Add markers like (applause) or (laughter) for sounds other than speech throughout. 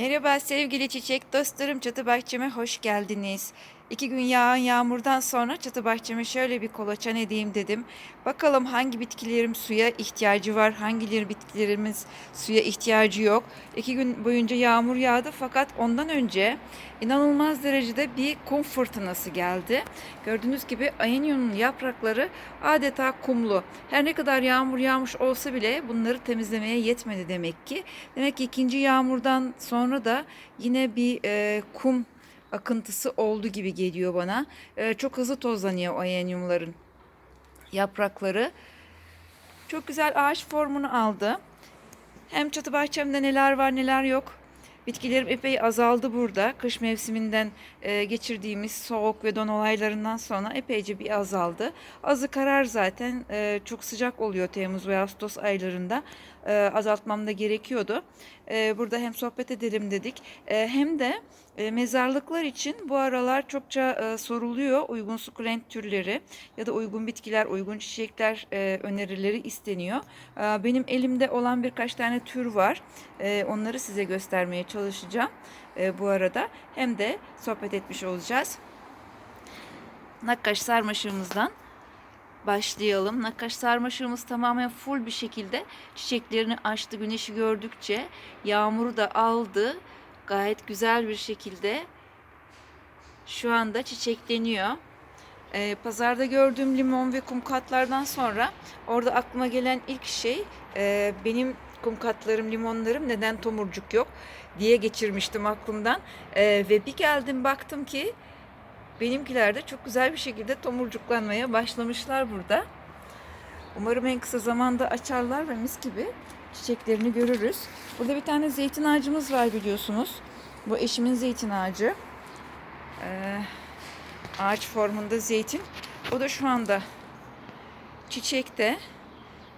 Merhaba sevgili çiçek dostlarım çatı bahçeme hoş geldiniz. İki gün yağan yağmurdan sonra çatı bahçeme şöyle bir kolaçan edeyim dedim. Bakalım hangi bitkilerim suya ihtiyacı var, hangileri bitkilerimiz suya ihtiyacı yok. İki gün boyunca yağmur yağdı fakat ondan önce inanılmaz derecede bir kum fırtınası geldi. Gördüğünüz gibi ayenyonun yaprakları adeta kumlu. Her ne kadar yağmur yağmış olsa bile bunları temizlemeye yetmedi demek ki. Demek ki ikinci yağmurdan sonra da yine bir e, kum akıntısı oldu gibi geliyor bana. E, çok hızlı tozlanıyor ayenyumların yaprakları. Çok güzel ağaç formunu aldı. Hem çatı bahçemde neler var neler yok. Bitkilerim epey azaldı burada. Kış mevsiminden e, geçirdiğimiz soğuk ve don olaylarından sonra epeyce bir azaldı. Azı karar zaten. E, çok sıcak oluyor Temmuz ve Ağustos aylarında. E, azaltmam da gerekiyordu. E, burada hem sohbet edelim dedik. E, hem de e, mezarlıklar için bu aralar çokça e, soruluyor. Uygun sukulent türleri ya da uygun bitkiler, uygun çiçekler e, önerileri isteniyor. E, benim elimde olan birkaç tane tür var. E, onları size göstermeye çalışacağım e, bu arada. Hem de sohbet etmiş olacağız. Nakkaş sarmaşığımızdan başlayalım. Nakkaş sarmaşığımız tamamen full bir şekilde çiçeklerini açtı. Güneşi gördükçe yağmuru da aldı. Gayet güzel bir şekilde şu anda çiçekleniyor. Ee, pazarda gördüğüm limon ve kumkatlardan sonra orada aklıma gelen ilk şey e, benim kumkatlarım, limonlarım neden tomurcuk yok diye geçirmiştim aklımdan. Ee, ve bir geldim baktım ki benimkiler de çok güzel bir şekilde tomurcuklanmaya başlamışlar burada. Umarım en kısa zamanda açarlar ve mis gibi çiçeklerini görürüz. Burada bir tane zeytin ağacımız var biliyorsunuz. Bu eşimin zeytin ağacı. Ee, ağaç formunda zeytin. O da şu anda çiçekte.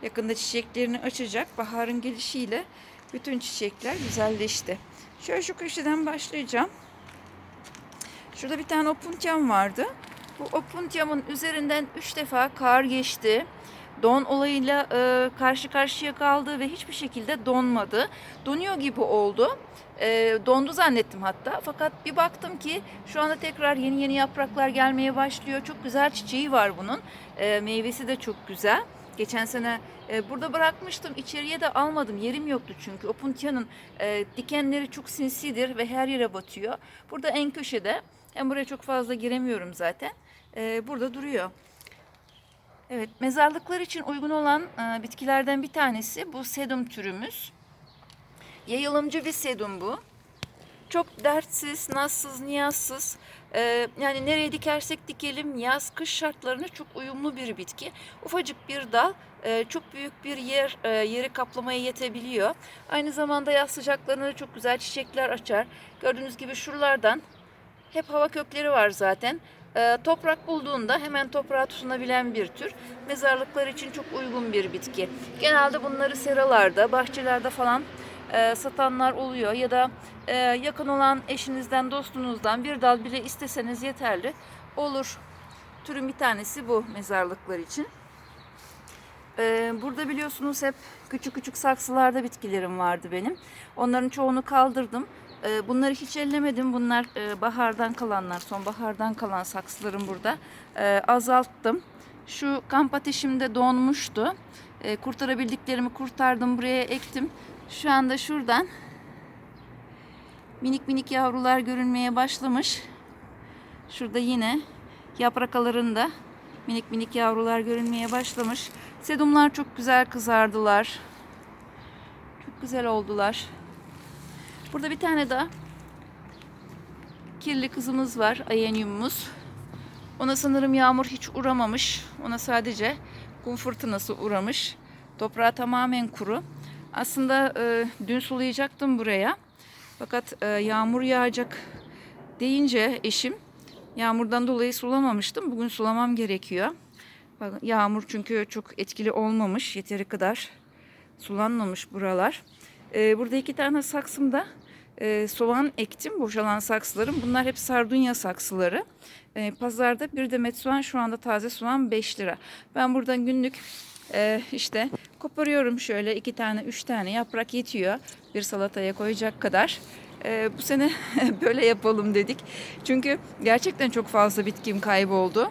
Yakında çiçeklerini açacak. Baharın gelişiyle bütün çiçekler güzelleşti. Şöyle şu köşeden başlayacağım. Şurada bir tane opuntyam vardı. Bu opuntyamın üzerinden üç defa kar geçti. Don olayıyla e, karşı karşıya kaldı ve hiçbir şekilde donmadı. Donuyor gibi oldu. E, dondu zannettim hatta. Fakat bir baktım ki şu anda tekrar yeni yeni yapraklar gelmeye başlıyor. Çok güzel çiçeği var bunun. E, meyvesi de çok güzel. Geçen sene e, burada bırakmıştım. İçeriye de almadım. Yerim yoktu çünkü. Opuntya'nın e, dikenleri çok sinsidir ve her yere batıyor. Burada en köşede. Hem buraya çok fazla giremiyorum zaten. E, burada duruyor. Evet, mezarlıklar için uygun olan e, bitkilerden bir tanesi bu sedum türümüz. Yayılımcı bir sedum bu. Çok dertsiz, nazsız, niyazsız. e, yani nereye dikersek dikelim yaz, kış şartlarına çok uyumlu bir bitki. Ufacık bir dal e, çok büyük bir yer e, yeri kaplamaya yetebiliyor. Aynı zamanda yaz sıcaklarında da çok güzel çiçekler açar. Gördüğünüz gibi şuralardan hep hava kökleri var zaten. E, toprak bulduğunda hemen toprağa tutunabilen bir tür. Mezarlıklar için çok uygun bir bitki. Genelde bunları seralarda, bahçelerde falan e, satanlar oluyor ya da e, yakın olan eşinizden, dostunuzdan bir dal bile isteseniz yeterli olur. Türün bir tanesi bu mezarlıklar için. E, burada biliyorsunuz hep küçük küçük saksılarda bitkilerim vardı benim. Onların çoğunu kaldırdım. E, bunları hiç ellemedim. Bunlar e, bahardan kalanlar, sonbahardan kalan saksılarım burada. E, azalttım. Şu kamp ateşimde donmuştu. E, kurtarabildiklerimi kurtardım, buraya ektim. Şu anda şuradan minik minik yavrular görünmeye başlamış. Şurada yine yaprak aralarında minik minik yavrular görünmeye başlamış. Sedumlar çok güzel kızardılar. Çok güzel oldular. Burada bir tane daha kirli kızımız var. Ayenyumumuz. Ona sanırım yağmur hiç uğramamış. Ona sadece kum fırtınası uğramış. Toprağı tamamen kuru. Aslında e, dün sulayacaktım buraya. Fakat e, yağmur yağacak deyince eşim yağmurdan dolayı sulamamıştım. Bugün sulamam gerekiyor. Yağmur çünkü çok etkili olmamış. Yeteri kadar sulanmamış buralar. E, burada iki tane saksımda e, soğan ektim. Boşalan saksılarım. Bunlar hep sardunya saksıları. E, pazarda bir demet soğan şu anda taze soğan 5 lira. Ben buradan günlük e, işte koparıyorum şöyle iki tane üç tane yaprak yetiyor bir salataya koyacak kadar. e, bu sene (laughs) böyle yapalım dedik. Çünkü gerçekten çok fazla bitkim kayboldu.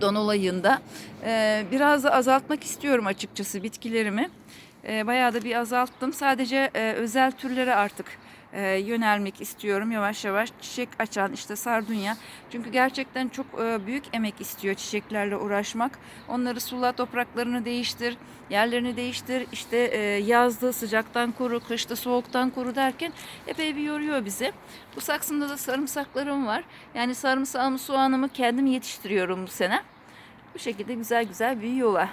Don olayında. E, biraz da azaltmak istiyorum açıkçası bitkilerimi. E, bayağı da bir azalttım. Sadece e, özel türlere artık e, yönelmek istiyorum yavaş yavaş. Çiçek açan işte sardunya. Çünkü gerçekten çok e, büyük emek istiyor çiçeklerle uğraşmak. Onları sula, topraklarını değiştir, yerlerini değiştir. İşte e, yazda sıcaktan koru, kışta soğuktan koru derken epey bir yoruyor bizi. Bu saksımda da sarımsaklarım var. Yani sarımsağımı, soğanımı kendim yetiştiriyorum bu sene. Bu şekilde güzel güzel büyüyorlar.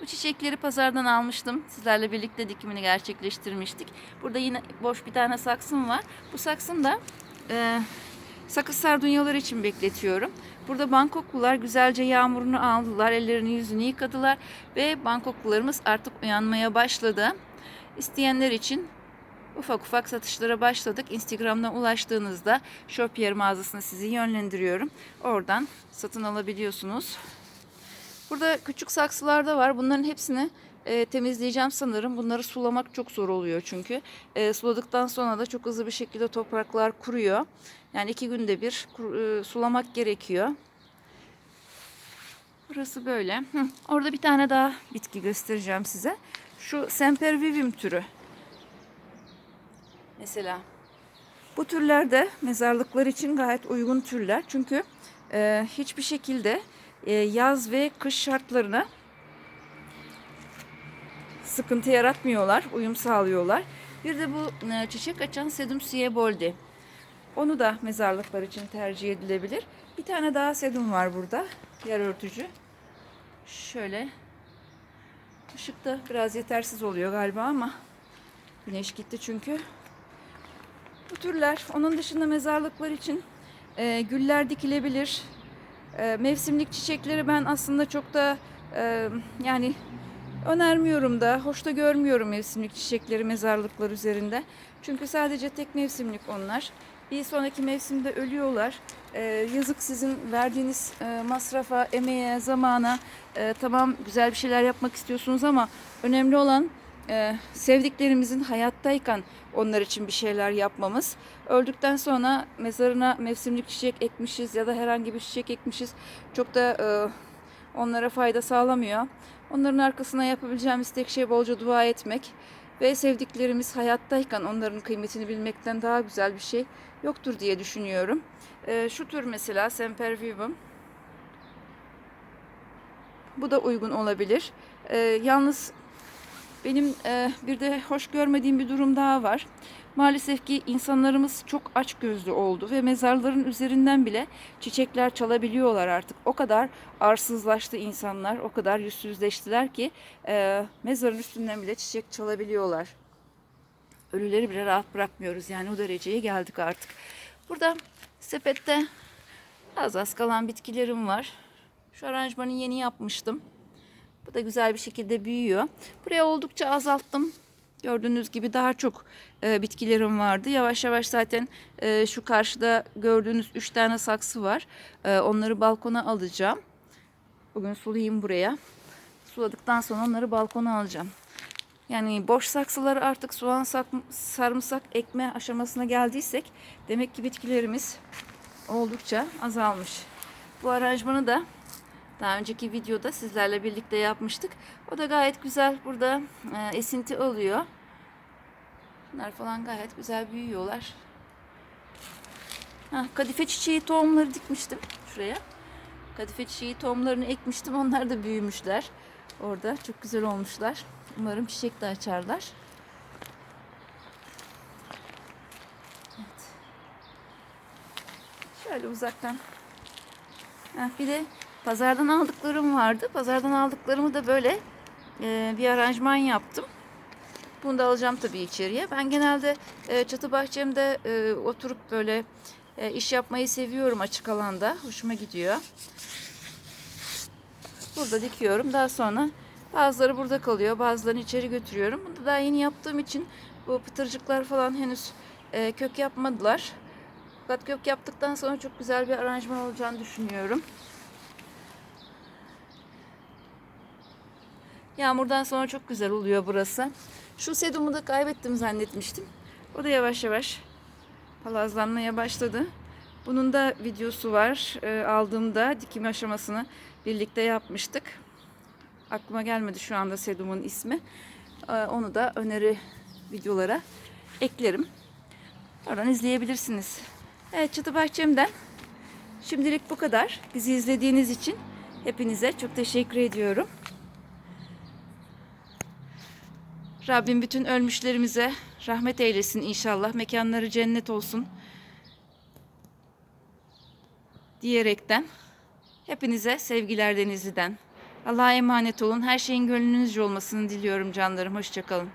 Bu çiçekleri pazardan almıştım. Sizlerle birlikte dikimini gerçekleştirmiştik. Burada yine boş bir tane saksım var. Bu saksım da e, sakız sardunyalar için bekletiyorum. Burada Bangkoklular güzelce yağmurunu aldılar. Ellerini yüzünü yıkadılar. Ve Bangkoklularımız artık uyanmaya başladı. İsteyenler için ufak ufak satışlara başladık. Instagram'dan ulaştığınızda Shopier mağazasına sizi yönlendiriyorum. Oradan satın alabiliyorsunuz. Burada küçük saksılar da var. Bunların hepsini e, temizleyeceğim sanırım. Bunları sulamak çok zor oluyor çünkü. E, suladıktan sonra da çok hızlı bir şekilde topraklar kuruyor. Yani iki günde bir e, sulamak gerekiyor. Burası böyle. Hı, orada bir tane daha bitki göstereceğim size. Şu Sempervivum türü. Mesela bu türler de mezarlıklar için gayet uygun türler. Çünkü e, hiçbir şekilde yaz ve kış şartlarına sıkıntı yaratmıyorlar, uyum sağlıyorlar. Bir de bu e, çiçek açan Sedum sieboldi. Onu da mezarlıklar için tercih edilebilir. Bir tane daha sedum var burada. Yer örtücü. Şöyle. Işıkta biraz yetersiz oluyor galiba ama güneş gitti çünkü. Bu türler. Onun dışında mezarlıklar için e, güller dikilebilir. E, mevsimlik çiçekleri ben aslında çok da e, yani önermiyorum da, hoş da görmüyorum mevsimlik çiçekleri mezarlıklar üzerinde. Çünkü sadece tek mevsimlik onlar. Bir sonraki mevsimde ölüyorlar. E, yazık sizin verdiğiniz e, masrafa, emeğe, zamana. E, tamam güzel bir şeyler yapmak istiyorsunuz ama önemli olan e, sevdiklerimizin hayattayken onlar için bir şeyler yapmamız. Öldükten sonra mezarına mevsimlik çiçek ekmişiz ya da herhangi bir çiçek ekmişiz. Çok da e, onlara fayda sağlamıyor. Onların arkasına yapabileceğimiz tek şey bolca dua etmek ve sevdiklerimiz hayattayken onların kıymetini bilmekten daha güzel bir şey yoktur diye düşünüyorum. E, şu tür mesela Sempervivum. Bu da uygun olabilir. E, yalnız benim e, bir de hoş görmediğim bir durum daha var. Maalesef ki insanlarımız çok aç gözlü oldu ve mezarların üzerinden bile çiçekler çalabiliyorlar artık. O kadar arsızlaştı insanlar, o kadar yüzsüzleştiler ki e, mezarın üstünden bile çiçek çalabiliyorlar. Ölüleri bile rahat bırakmıyoruz yani o dereceye geldik artık. Burada sepette az az kalan bitkilerim var. Şu aranjmanı yeni yapmıştım. Bu da güzel bir şekilde büyüyor. Buraya oldukça azalttım. Gördüğünüz gibi daha çok e, bitkilerim vardı. Yavaş yavaş zaten e, şu karşıda gördüğünüz 3 tane saksı var. E, onları balkona alacağım. Bugün sulayayım buraya. Suladıktan sonra onları balkona alacağım. Yani boş saksıları artık soğan, sak, sarımsak ekme aşamasına geldiysek demek ki bitkilerimiz oldukça azalmış. Bu aranjmanı da daha önceki videoda sizlerle birlikte yapmıştık. O da gayet güzel. Burada e, esinti oluyor. Bunlar falan gayet güzel büyüyorlar. Ha, kadife çiçeği tohumları dikmiştim şuraya. Kadife çiçeği tohumlarını ekmiştim. Onlar da büyümüşler. Orada çok güzel olmuşlar. Umarım çiçek de açarlar. Evet. Şöyle uzaktan. Ha, bir de Pazardan aldıklarım vardı. Pazardan aldıklarımı da böyle e, bir aranjman yaptım. Bunu da alacağım tabii içeriye. Ben genelde e, çatı bahçemde e, oturup böyle e, iş yapmayı seviyorum açık alanda. Hoşuma gidiyor. Burada dikiyorum. Daha sonra bazıları burada kalıyor. Bazılarını içeri götürüyorum. Bunu da daha yeni yaptığım için bu pıtırcıklar falan henüz e, kök yapmadılar. Fakat kök yaptıktan sonra çok güzel bir aranjman olacağını düşünüyorum. Yağmurdan sonra çok güzel oluyor burası. Şu sedumu da kaybettim zannetmiştim. O da yavaş yavaş palazlanmaya başladı. Bunun da videosu var. Ee, aldığımda dikim aşamasını birlikte yapmıştık. Aklıma gelmedi şu anda sedumun ismi. Ee, onu da öneri videolara eklerim. Oradan izleyebilirsiniz. Evet Çatı Bahçem'den şimdilik bu kadar. Bizi izlediğiniz için hepinize çok teşekkür ediyorum. Rabbim bütün ölmüşlerimize rahmet eylesin inşallah. Mekanları cennet olsun. Diyerekten hepinize sevgiler Denizli'den. Allah'a emanet olun. Her şeyin gönlünüzce olmasını diliyorum canlarım. Hoşçakalın.